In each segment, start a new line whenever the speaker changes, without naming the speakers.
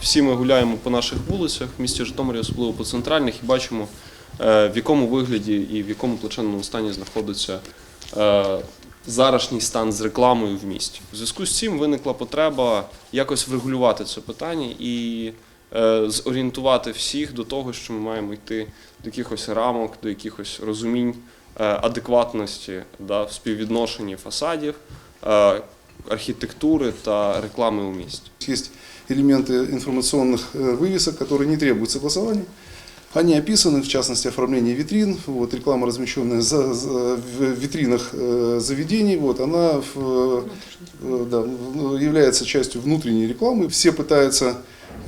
всі ми гуляємо по наших вулицях в місті Житомирі, особливо по центральних, і бачимо, е, в якому вигляді і в якому плачевному стані знаходиться е, зарашній стан з рекламою в місті. У зв'язку з цим виникла потреба якось врегулювати це питання і е, зорієнтувати всіх до того, що ми маємо йти до якихось рамок, до якихось розумінь адекватності да, в співвідношенні фасадів, е, архітектури та реклами у місті.
Есть элементы информационных э, вывесок, которые не требуют согласования. Они описаны, в частности, оформление витрин, вот, реклама, размещенная за- за- в витринах э, заведений, вот, она в- э, да, в- является частью внутренней рекламы. Все пытаются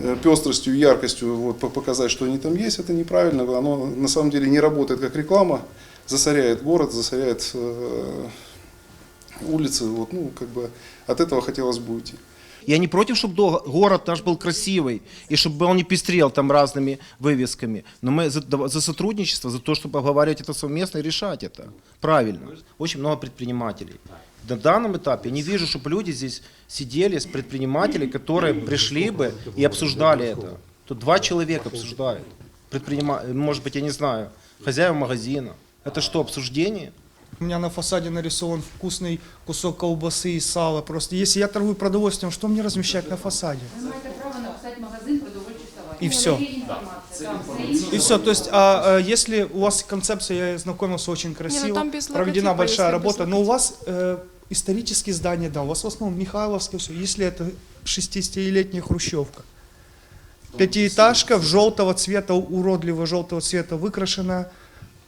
э, пестростью, яркостью вот, по- показать, что они там есть. Это неправильно. Оно на самом деле не работает как реклама, засоряет город, засоряет э, улицы. Вот, ну, как бы от этого хотелось бы уйти.
Я не против, чтобы город наш был красивый, и чтобы он не пестрел там разными вывесками. Но мы за, за сотрудничество, за то, чтобы обговаривать это совместно и решать это. Правильно. Очень много предпринимателей. На данном этапе я не вижу, чтобы люди здесь сидели с предпринимателей, которые пришли бы и обсуждали это. Тут два человека обсуждают. Предпринима... Может быть, я не знаю, хозяева магазина. Это что, обсуждение?
У меня на фасаде нарисован вкусный кусок колбасы и сала. Просто если я торгую продовольствием, что мне размещать на фасаде?
Ви маєте право написати магазин продовольчий товар.
І все.
Є інформація, так, все інше.
И все. То есть, а, а, если у вас концепция, я знакомился очень красиво,
там без
проведена
логотипа,
большая
если без
работа, но у вас э, исторические здания, да, у вас в основном Михайловское все. Если это 60-летняя хрущевка, пятиэтажка в желтого цвета, уродливого желтого цвета выкрашена,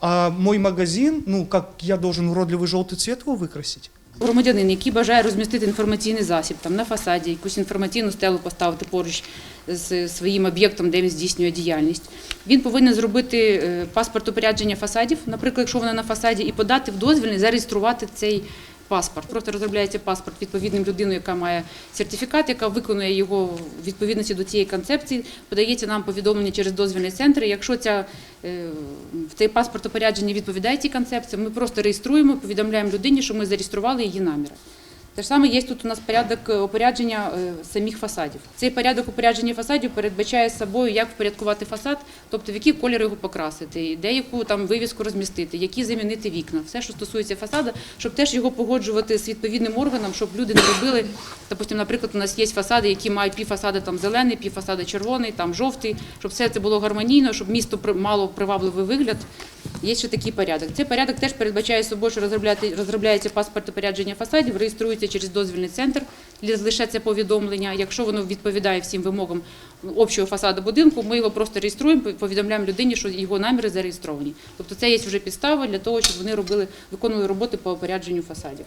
а мой магазин, ну, как я должен уродливый желтый цвет его выкрасить?
Громадянин, який бажає розмістити інформаційний засіб там на фасаді, якусь інформаційну стелу поставити поруч з своїм об'єктом, де він здійснює діяльність, він повинен зробити е, паспорт опорядження фасадів, наприклад, якщо вона на фасаді, і подати в дозвільний, зареєструвати цей паспорт. Просто розробляється паспорт відповідним людиною, яка має сертифікат, яка виконує його в відповідності до цієї концепції, подається нам повідомлення через дозвільний центр. Якщо ця, е, цей паспорт опорядження відповідає цій концепції, ми просто реєструємо, повідомляємо людині, що ми зареєстрували її наміри. Те ж саме є тут у нас порядок е, опорядження е, самих фасадів. Цей порядок опорядження фасадів передбачає собою, як впорядкувати фасад, тобто в які кольори його покрасити, де яку там вивіску розмістити, які замінити вікна, все, що стосується фасада, щоб теж його погоджувати з відповідним органом, щоб люди не робили. Допустим, наприклад, у нас є фасади, які мають пів фасади там зелений, пів фасади червоний, там жовтий, щоб все це було гармонійно, щоб місто мало привабливий вигляд. Є ще такий порядок. Цей порядок теж передбачає собою, що розробляти- розробляється паспорт упорядження фасадів, реєструється через дозвільний центр, лише це повідомлення. Якщо воно відповідає всім вимогам общого фасаду будинку, ми його просто реєструємо, повідомляємо людині, що його наміри зареєстровані. Тобто це є вже підстава для того, щоб вони робили, виконували роботи по опорядженню фасадів.